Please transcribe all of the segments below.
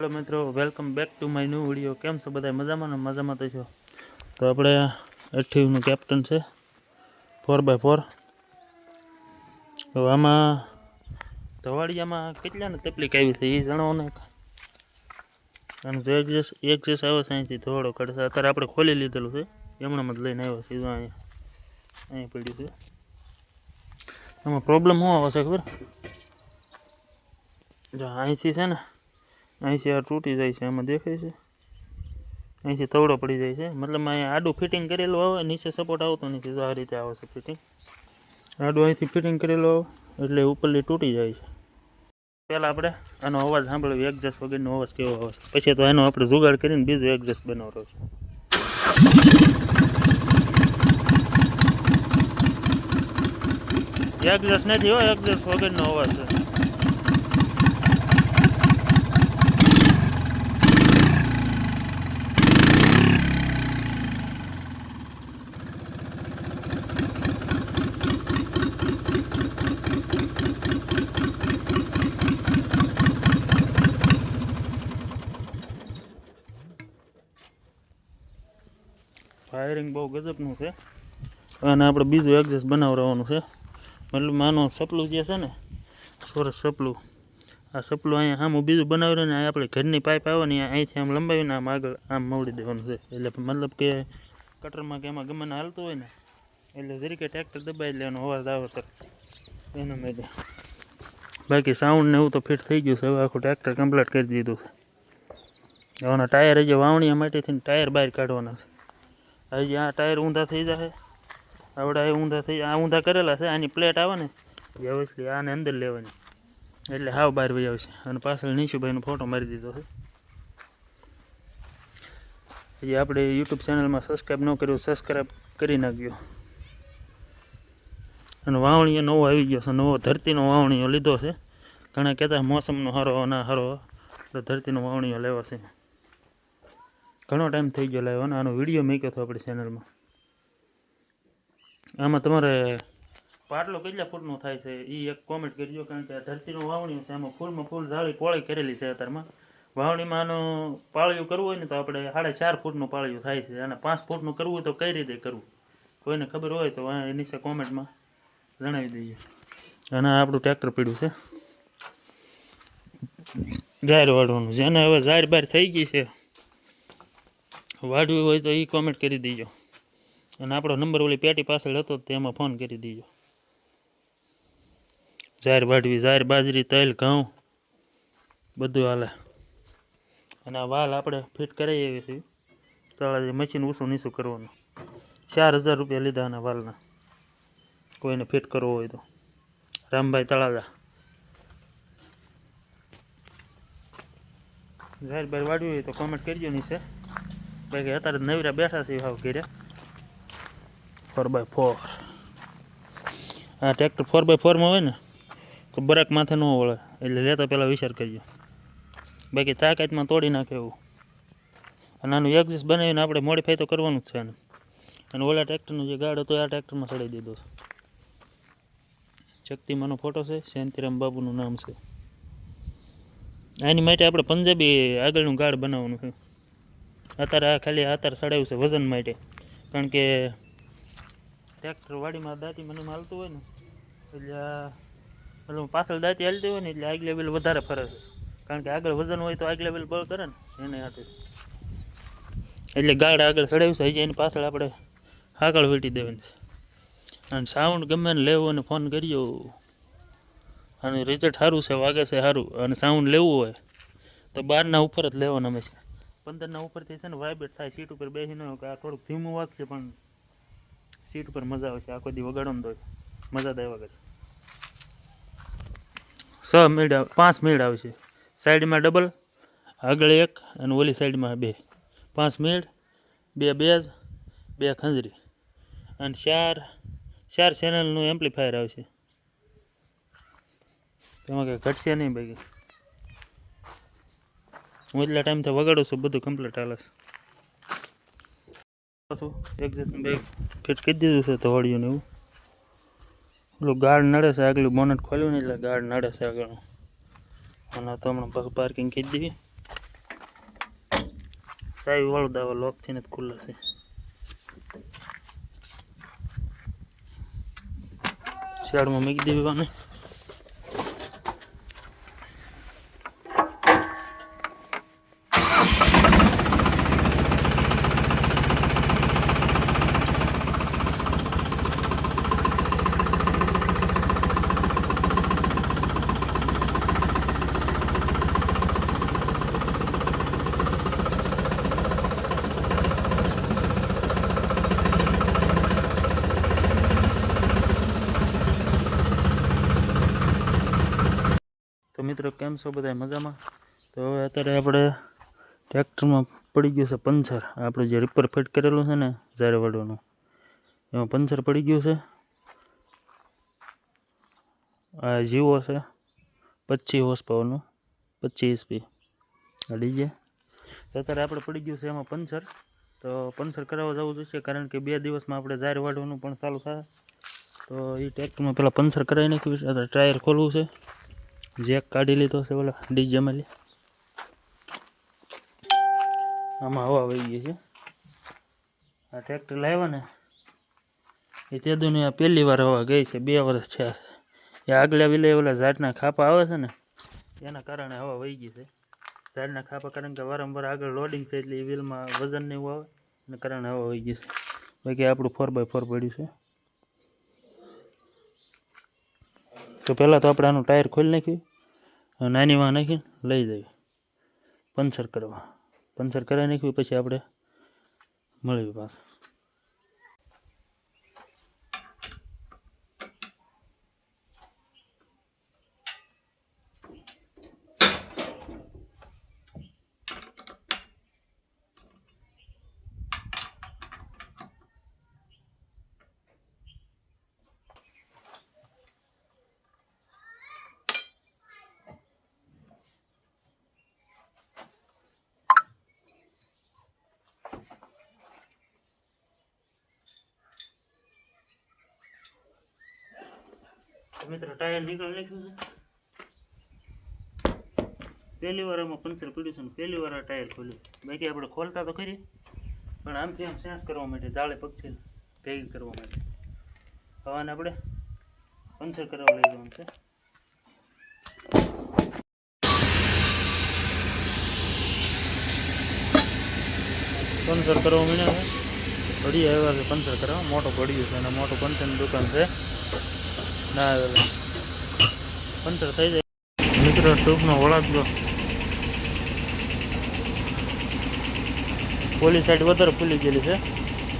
Hello મિત્રો welcome back to my new video કેમ છો બધા મજામાં ને? મજામાં તો છો? તો આપણે અઠ્ઠીનું કેપ્ટન છે. ફોર બાય ફોર તો આમાં ધવાડિયામાં કેટલાને તકલીફ આવી છે એ જણાવો ને અને જે એક્ઝેસ એક્ઝેસ આવ્યો છે અહીંથી ધોળો કાઢશે અત્યારે આપણે ખોલી લીધેલું છે. એમણામાં જ લઈને આવ્યો સીધો અહીંયા અહીં પડ્યું છે. આમાં પ્રોબ્લેમ શું આવે છે ખબર? જો અહીંથી છે ને અહીંથી આ તૂટી જાય છે, આમાં દેખાય છે. અહીંથી તવડો પડી જાય છે. મતલબ અહીંયા આડું ફિટિંગ કરેલું આવે, નીચે સપોર્ટ આવતો નથી, તો આ રીતે આવે છે ફિટિંગ આડું અહીંથી ફિટિંગ કરેલું આવે, એટલે ઉપરથી તૂટી જાય છે. પહેલાં આપણે આનો અવાજ સાંભળ્યો એક્ઝેસ વગરનો અવાજ કેવો આવે છે? પછી તો એનો આપણે જુગાડ કરીને બીજું એક્ઝેસ બનાવરો છે. એક્ઝેસ નથી હોય એક્ઝેસ વગરનો અવાજ છે. ફાયરિંગ બહુ ગજબનું છે. અને આપણે બીજું એક્ઝેસ બનાવવાનું છે. મતલબ માનો સપલું જે છે ને, સોરસ સપલું. આ સપલું અહીંયા આમ બીજું બનાવ્યું ને આપણે ઘરની પાઇપ આવે ને અહીંથી આમ લંબાવીને આમ આગળ આમ મવડી દેવાનું છે. એટલે મતલબ કે કટરમાં કે એમાં ગમને હાલતું હોય ને, એટલે જરીકે ટ્રેક્ટર દબાઈ લેવાનો અવાજ આવે તો. એના માટે. બાકી સાઉન્ડ ને એવું તો ફિટ થઈ ગયું છે, હવે આખું ટ્રેક્ટર કમ્પ્લીટ કરી દીધું છે. હવે ટાયર હજી વાવણીયા માટેથી ટાયર બહાર કાઢવાના છે. હજી આ ટાયર ઊંધા થઈ જશે આવડા એ ઊંધા થઈ, આ ઊંધા કરેલા છે, આની પ્લેટ આવે ને એ અવશ્ય આને અંદર લેવાની. એટલે હાવ બહાર વહી આવશે. અને પાછળ નીશુભાઈનો ફોટો મારી દીધો છે. હજી આપણે યુટ્યુબ ચેનલમાં સબસ્ક્રાઈબ ન કર્યું સબસ્ક્રાઈબ કરી નાખ્યો. અને વાવણીઓ નવો આવી ગયો છે, નવો ધરતીનો વાવણીઓ લીધો છે. ઘણા કહેતા મોસમનો હારો ના હારો ધરતીનો વાવણીઓ લેવા છે. ઘણો ટાઈમ થઈ ગયો લાવ્યો અને આનો વીડિયો મૂક્યો હતો આપણી ચેનલમાં આમાં તમારે પાટલો કેટલા ફૂટનો થાય છે એ એક કોમેન્ટ કરજો કારણ કે આ ધરતીનું વાવણી છે, આમાં ફૂલમાં ફૂલ ઝાડી પોળી કરેલી છે અત્યારમાં. વાવણીમાં આનું પાળિયું કરવું હોય ને તો આપણે સાડા ચાર ફૂટનું પાળિયું થાય છે અને પાંચ ફૂટનું કરવું તો કઈ રીતે કરવું? કોઈને ખબર હોય તો આ નીચે કોમેન્ટમાં જણાવી દઈએ. અને આપણું ટ્રેક્ટર પીડ્યું છે. જાહેર વાળવાનું જેને હવે જાહેર બહાર થઈ ગઈ છે. વાઢવી હોય તો એ કોમેન્ટ કરી દીજો. અને આપણો નંબર ઓલી પેટી પાછળ હતો તેમાં ફોન કરી દીજો. જાહેર વાઢવી, જાહેર બાજરી, તલ, ઘઉં, બધું હાલે. અને આ વાલ આપણે ફિટ કરાવી એવી છે તળાજી મશીન ઊંચું નીચું કરવાનું. ચાર હજાર રૂપિયા લીધા આના વાલના. કોઈને ફિટ કરવો હોય તો. રામભાઈ તળાજા. જાહેર બાર વાળવી હોય તો કોમેન્ટ કરજો નીચે. બાકી અત્યારે નવરા બેઠા છે હાવ ઘેરે. ફોર બાય ફોર આ ટ્રેક્ટર ફોર બાય ફોરમાં હોય ને, તો બરાક માથે ન વળે. એટલે લેતા પહેલાં વિચાર કરીએ બાકી તાકાતમાં તોડી નાખે એવું. અને આનું એક્ઝિસ્ટ બનાવીને આપણે મોડિફાઈ તો કરવાનું જ છે આને. અને ઓલા ટ્રેક્ટરનો જે ગાડ હતો આ ટ્રેક્ટરમાં ચડાવી દીધો છે. શક્તિમાનો ફોટો છે, શાંતિરામ બાબુનું નામ છે. આની માટે આપણે પંજાબી આગળનું ગાડ બનાવવાનું છે. અત્યારે આ ખાલી અત્યારે સડાયું છે વજન માટે. કારણ કે ટ્રેક્ટર વાડીમાં દાંતી મને હાલતું હોય ને, એટલે મતલબ પાછળ દાંતી હાલતી હોય ને, એટલે આગલે વેલ વધારે ફરે છે. કારણ કે આગળ વજન હોય તો આગલે બેલ બળ કરે ને, એને હાથે. એટલે ગાડ આગળ ચડાવ્યું છે, હજી એની પાછળ આપણે આગળ વીટી દેવાની અને સાઉન્ડ ગમે ને લેવો અને ફોન કર્યો, અને રિઝલ્ટ સારું છે, વાગે છે સારું, અને સાઉન્ડ લેવું હોય, તો બારના ઉપર જ લેવાનું હંમેશા પંદરના ઉપરથી છે ને વાઇબ્રેટ થાય, સીટ ઉપર બેસીને આ થોડુંક ધીમું વાગશે પણ સીટ ઉપર મજા આવશે આખો દી વગાડો તો મજા જ વાગે છે. છ મિનિટ પાંચ મિનિટ આવશે સાઈડમાં ડબલ, આગળ એક અને ઓલી સાઈડમાં બે. પાંચ મિનિટ બે બેઝ, બે ખંજરી. અને ચાર ચાર ચેનલનું એમ્પ્લીફાયર આવશે તેમાં કંઈ ઘટશે નહીં બાકી. હું એટલા ટાઈમથી વગાડું છું, બધું કમ્પ્લીટ હાલે છે. પાછું એક્ઝેસ્ટનું બેગ ફિટ કરી દીધું છે ધોળિયું ને એવું. પેલું ગાર્ડ નડે છે, આગલું બોનટ ખોલ્યું ને એટલે ગાર્ડ નડે છે આગળ અને તો હમણાં પાછું પાર્કિંગ કરી દીધી. સાહેબ વાળું દાવા લોકથી ને જ ખુલ્લે છે. શિયાળમાં મૂકી દેવી વાને તો મિત્રો કેમ છો બધા મજામાં? તો હવે અત્યારે આપણે ટ્રેક્ટરમાં પડી ગયું છે પંચર. આપણે જે રિપર ફિટ કરેલું છે ને જ્યારે વડવાનું એમાં પંચર પડી ગયું છે. આ જીવો છે. પચીસ હોર્સ પાવરનું પચીસ પી ડીજે તો અત્યારે આપણે પડી ગયું છે એમાં પંચર. તો પંચર કરાવવા જવું જોઈશે, કારણ કે બે દિવસમાં આપણે જાહેર વાળવાનું પણ ચાલુ થાય. તો એ ટ્રેક્ટરમાં પહેલાં પંચર કરાવી નાખ્યું છે. અત્યારે ટાયર ખોલવું છે. જેક કાઢી લીધો છે, ઓલા ડીજેમાં લે આમાં હવા વહી ગઈ છે. આ ટ્રેક્ટર લાવ્યા ને, એ તે દુનિયા પહેલી વાર હવા ગઈ છે, બે વર્ષ છે. એ આગલા વિલે ઓલા ઝાડના ખાપા આવે છે ને, એના કારણે હવા વહી ગઈ છે. ઝાડના ખાપા કારણ કે વારંવાર આગળ લોડિંગ છે એટલે એ વ્હીલમાં વજન ને એવું આવે, એના કારણે હવા વહી ગઈ છે. બાકી આપણું ફોર બાય ફોર પડ્યું છે. તો પહેલાં તો આપણે આનું ટાયર ખોલી નાખ્યું નાની વાં નાખીને લઈ જઈએ. પંચર કરવા. પંચર કરાવી નાખ્યું, પછી આપણે મળીએ પાછા. મિત્રો ટાયર નીકળી નાખ્યું છે પહેલી વાર આમાં પંચર પડ્યું છે ને પહેલી વાર આ ટાયર ખોલ્યું. બાકી આપણે ખોલતા તો ખરી, પણ આમથી આમ સેન્સ કરવા માટે, જાળે પગથી ભેગી કરવા માટે. હવાને આપણે પંચર કરવા લઈ જવાનું છે. પંચર કરવા મળ્યા ઘડી આવ્યા છે પંચર કરવા. મોટો ઘડિયું છે અને મોટું પંચરની દુકાન છે. ના આવેલા પંચર થઈ જાય. મિત્રો ટૂંકનો વળાંક જો ઓલી સાઈડ વધારે ફૂલી ગયેલી છે.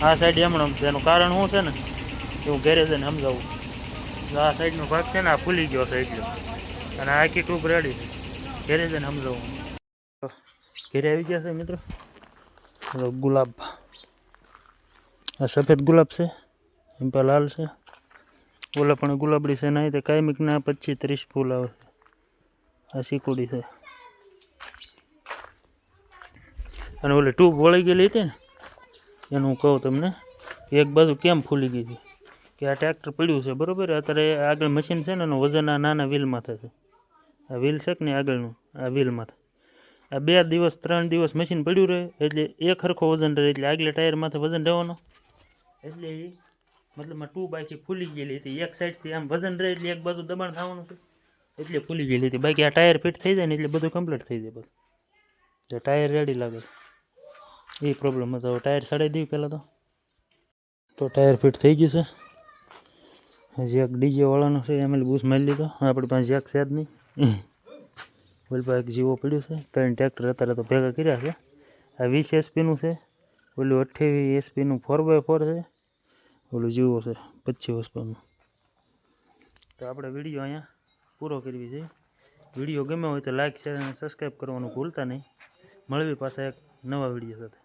આ સાઈડ એમણે છે. એનું કારણ શું છે ને? એવું ઘેરે જઈને સમજાવું. આ સાઈડનો ભાગ છે ને આ ફૂલી ગયો છે એટલે. અને આ આખી ટ્યુબ રેડી છે. ઘેરે જઈને સમજાવું. ઘેરે આવી ગયા છે મિત્રો? તો ગુલાબ. આ સફેદ ગુલાબ છે. એમ પર લાલ છે. ઓલા પણ ગુલાબડી છે, નહીં તો કાયમિકના પચીસ ત્રીસ ફૂલ આવે આ શીકુડી છે. અને ઓલી ટ્યુબ વળી ગયેલી હતી ને, એનું હું કહું તમને, એક બાજુ કેમ ફૂલી ગઈ હતી? કે આ ટ્રેક્ટર પડ્યું છે, બરાબર? અત્યારે આગળ મશીન છે ને, એનું વજન આ નાના વ્હીલમાં થશે. આ વ્હીલ છે કે નહીં આગળનું? આ વ્હીલમાં આ બે દિવસ, ત્રણ દિવસ મશીન પડ્યું રહે, એટલે એક સરખો વજન રહે, એટલે આગલા ટાયરમાંથી વજન રહેવાનો. એટલે એ મતલબ ટુ બાયથી ફૂલી ગયેલી હતી. એક સાઈડથી આમ વજન રહે એટલે એક બાજુ દબાણ થવાનું છે. એટલે ફૂલી ગયેલી હતી. બાકી આ ટાયર ફિટ થઈ જાય ને એટલે બધું કમ્પ્લીટ થઈ જાય બસ. જો ટાયર રેડી લાગે એ પ્રોબ્લેમ હતો. ટાયર સડાઈ દેવી પહેલાં તો. તો ટાયર ફિટ થઈ ગયું છે. હજી એક ડીજે વાળાનો છે. એમ બૂસ મારી લીધો. આપણી પાસે જેક છે જ નહીં. ઓલ પાસે એક જીવો પડ્યું છે. ત્રણ ટ્રેક્ટર અત્યારે તો ભેગા કર્યા છે. આ વીસ એસપીનું છે. ઓલું અઠ્યાવીસ એસપીનું ફોર બાય ફોર છે. ઓલું જીવો છે પચીસ હોસ્પિટલનું તો આપણે વીડિયો અહીંયા પૂરો કરવી છે. વીડિયો ગમે હોય તો લાઈક શેર અને સબસ્ક્રાઈબ કરવાનું ભૂલતા નહીં. મળવી પાછા એક નવા વીડિયો સાથે.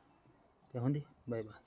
ત્યાં સુધી બાય બાય